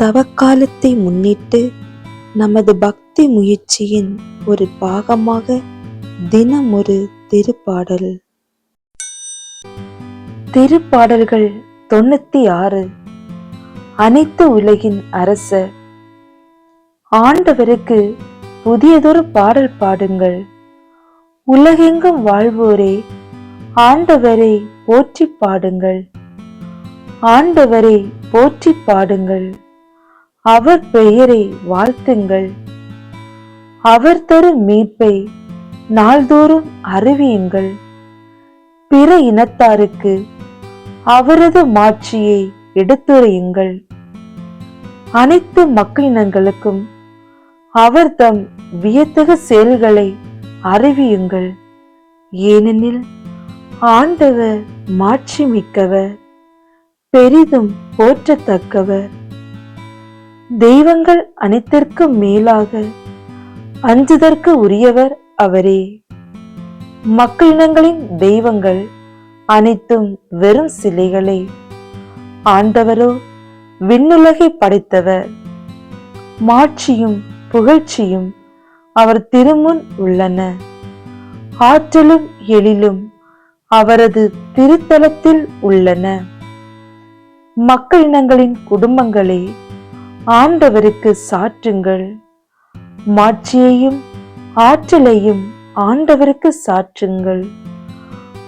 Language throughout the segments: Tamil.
தவக்காலத்தை முன்னிட்டு நமது பக்தி முயற்சியின் ஒரு பாகமாக தினம் ஒரு திருப்பாடல். திருப்பாடல்கள் தொண்ணூத்தி ஆறு. அனைத்து உலகின் அரசர் ஆண்டவருக்கு புதியதொரு பாடல் பாடுங்கள். உலகெங்கும் வாழ்வோரே ஆண்டவரை போற்றி பாடுங்கள். ஆண்டவரை போற்றி பாடுங்கள். அவர் பெயரை வாழ்த்துங்கள். அவர் தரும் மீட்பை நாள்தோறும் அறிவியுங்கள். பிற இனத்தாருக்கு அவரது மாட்சியை எடுத்துரையுங்கள். அனைத்து மக்களினங்களுக்கும் அவர் தம் வியத்தக செயல்களை அறிவியுங்கள். ஏனெனில் ஆண்டவர் மாட்சி மிக்கவர் பெரிதும் போற்றத்தக்கவர். தெய்வங்கள் அனைத்திற்கும் மேலாக அஞ்சுதற்கு உரியவர் அவரே. மக்களினங்களின் தெய்வங்கள் அனைத்தும் வெறும் சிலைகளே. ஆண்டவரோ விண்ணுலகை படைத்தவர். மாட்சியும் புகழ்ச்சியும் அவர் திருமுன் உள்ளன. ஆற்றலும் எழிலும் அவரது திருத்தலத்தில் உள்ளன. மக்கள் இனங்களின் குடும்பங்களே ஆண்டவருக்கு சாற்றுங்கள். மாட்சியையும் ஆற்றலையும் ஆண்டவருக்கு சாற்றுங்கள்.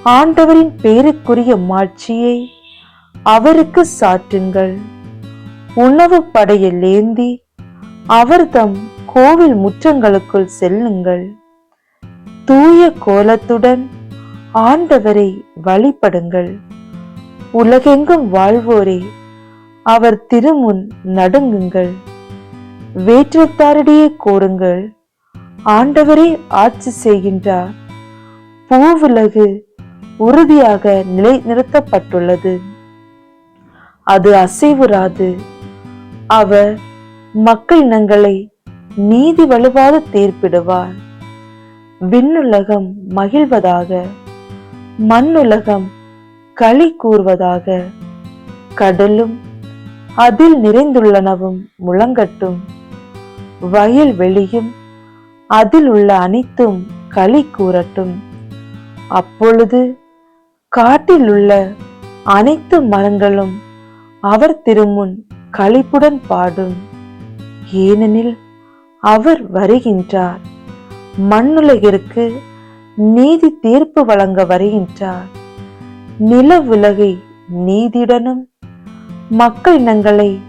ஆண்டவரின் பேருக்குரிய மாட்சியை அவருக்கு சாற்றுங்கள். உணவு படையில் ஏந்தி அவர்தம் கோவில் முற்றங்களுக்குள் செல்லுங்கள். தூய கோலத்துடன் ஆண்டவரை வழிபடுங்கள். உலகெங்கும் வாழ்வோரே அவர் திருமுன் நடுங்குங்கள். வேற்றத்தாரிடையே கோருங்கள். ஆண்டவரே ஆட்சி செய்கின்றார். பூவுலகு உறுதியாக நிலைநிறுத்தப்பட்டுள்ளது. அது அசைவுறாது. அவர் மக்கள் இனங்களை நீதி வலுவாத தீர்ப்பிடுவார். விண்ணுலகம் மகிழ்வதாக மண்ணுலகம் களி கூறுவதாக கடலும் அதில் நிறைந்துள்ளனவும் முழங்கட்டும். வயல் வெளியும் அதில் உள்ள அனைத்தும் களி கூறட்டும். அப்பொழுது காட்டில் உள்ள அனைத்து மரங்களும் அவர் திருமுன் களிப்புடன் பாடும். ஏனெனில் அவர் வருகின்றார். மண்ணுலகிற்கு நீதி தீர்ப்பு வழங்க வருகின்றார். நிலவுலகை நீதியுடனும் மக்கள் இனங்களை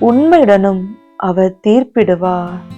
உண்மையுடனும் அவர் தீர்ப்பிடுவார்.